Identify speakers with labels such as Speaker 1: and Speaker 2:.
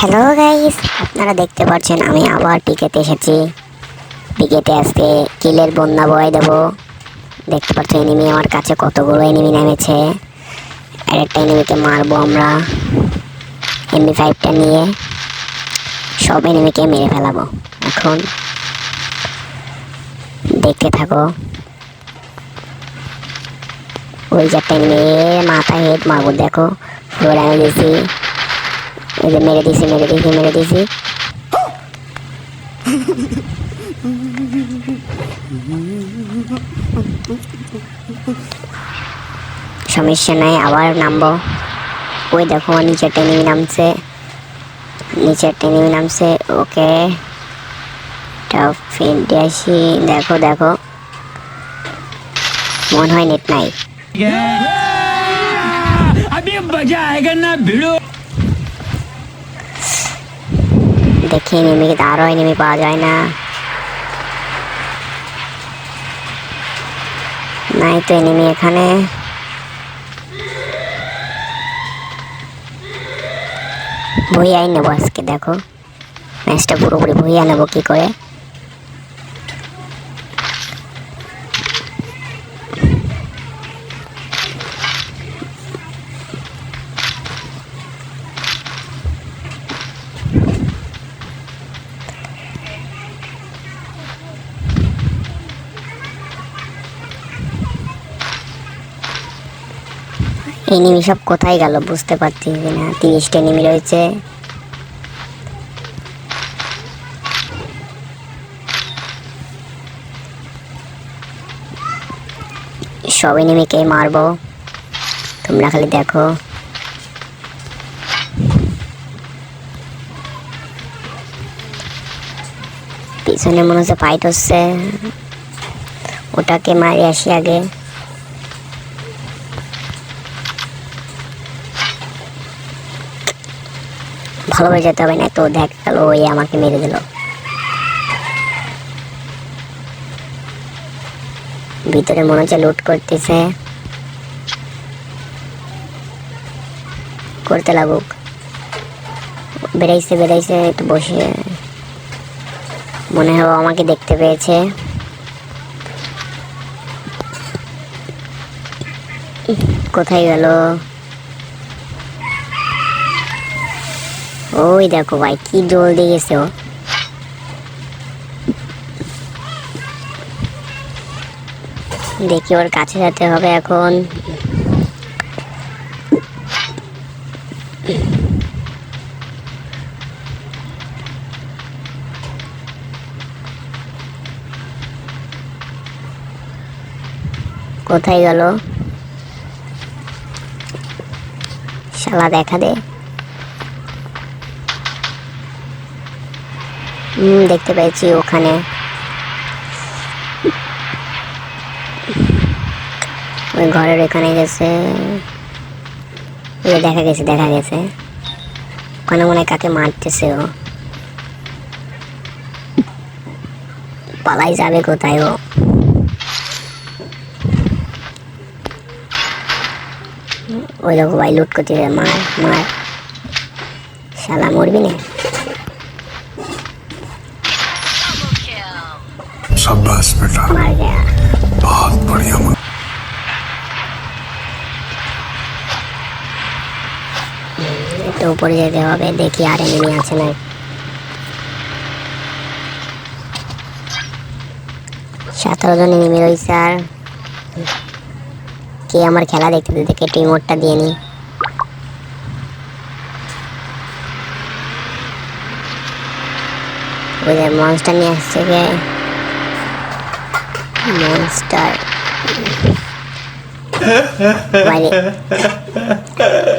Speaker 1: Hello guys আপনারা দেখতে পাচ্ছেন, আমি আবার পিকেতে এসেছি। পিকেতে আজকে কিলের বন্যা বয়ে দেবো। দেখতে পাচ্ছ এনিমি আমার কাছে কতগুলো এনিমি নেমেছে। আর একটা এনিমিকে মারবো আমরা। এমবি ফাইভটা নিয়ে সব এনিমিকে মেরে ফেলাবো। এখন দেখতে থাকো। ওই একটা এনিমি মাথায় হেড মারবো, দেখো। ফ্লোর আমি দিয়েছি এই যে মেরে দিছি মেরে দিছি মেরে দিছি। সমস্যা নাই, আবার নামবো। ওই দেখো, নিচে টেনিমি নামছে। নিচে টেনিমি নামছে, ওকে। ফিন্ডিয়াসি দেখো দেখো। মন হয় নেট নাই।
Speaker 2: আমি বাজা আয়গা না ভিড়ো।
Speaker 1: দেখি এনিমিকে তো আরও এনিমি পাওয়া যায় না। নাই তো এনিমি এখানে। ভুইয়াই নেব আজকে, দেখো। ম্যাচটা পুরোপুরি ভুইয়া নেব কি করে। এনিমি সব কোথায় গেল বুঝতে পারছি না তিরিশটা এনিমি রয়েছে। সব এনিমিকে মারবো। তোমরা খালি দেখো। পিছনে মনে হচ্ছে ফাইট হচ্ছে। ওটাকে মারি আসি আগে। ভালোভাবে যেতে হবে না, তো দেখ গেল ওই আমাকে মেরে দিল। ভিতরে মনে হচ্ছে লুট করতেছে। করতে লাগুক। বেড়াইছে বেড়াইছে, একটু বসে। মনে হয় আমাকে দেখতে পেয়েছে। কোথায় গেল? ওই দেখো ভাই, কি জল দিয়ে গেছে ও। দেখি ওর কাছে যেতে হবে এখন। কোথায় গেল? শালা দেখা দে। দেখতে পেয়েছি ওখানে। ওই ঘরের এখানে গেছে। ওই দেখা গেছে দেখা গেছে। ওখানে মনে কাকে মারতেছে ও। পালাই যাবে কোথায় ও? ওই দেখো ভাই লুট করতে মার মার। শালা মরবি না?
Speaker 3: शाबाश बेटा
Speaker 1: মার গেয়া
Speaker 3: बहुत बढ़िया मुन्ना।
Speaker 1: একটু উপরে যেতে হবে দেখি আর এনিমি আছে না সতেরো জন এনিমি রয়েছে আর কে আমার খেলা দেখতে দিতে কে টিমোটটা দিয়ে নি ওই যে মনস্টার নিয়ে আসছে কে monster. Vale.